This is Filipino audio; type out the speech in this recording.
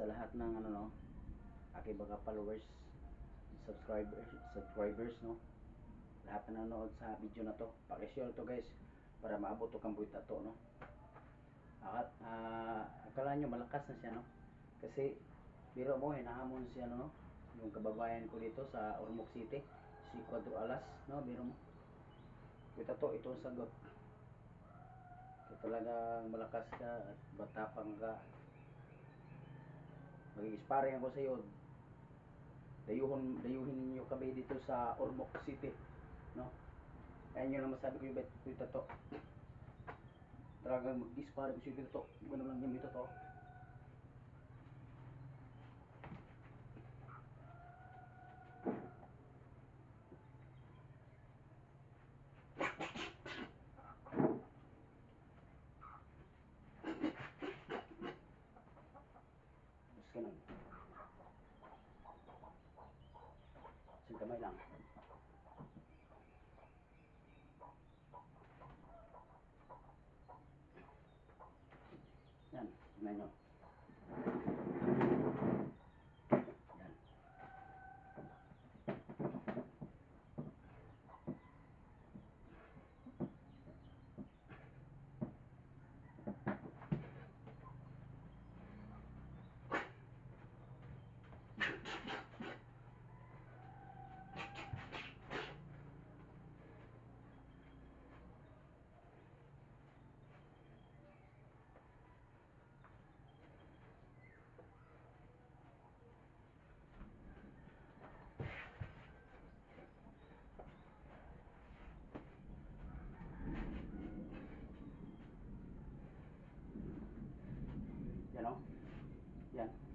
sa lahat ng ano no, aking mga followers, subscribers, subscribers no. Lahat na nanonood sa video na to, paki-share to guys para maabot to kang buhit to no. At ah, akala nyo malakas na siya no. Kasi biro mo hinahamon siya no, yung kababayan ko dito sa Ormoc City, si Cuadro Alas no, biro mo. Kita to, ito ang sagot. Talagang malakas ka at matapang ka, magiging sparring ako sa iyo. Dayuhon, dayuhin niyo kami dito sa Ormoc City. No? Ayan yun ang masabi ko yung bet dito to. Talagang mag-sparring ko sa iyo dito to. Ano lang yung dito to. 这么大一张，这样，没有。Yeah.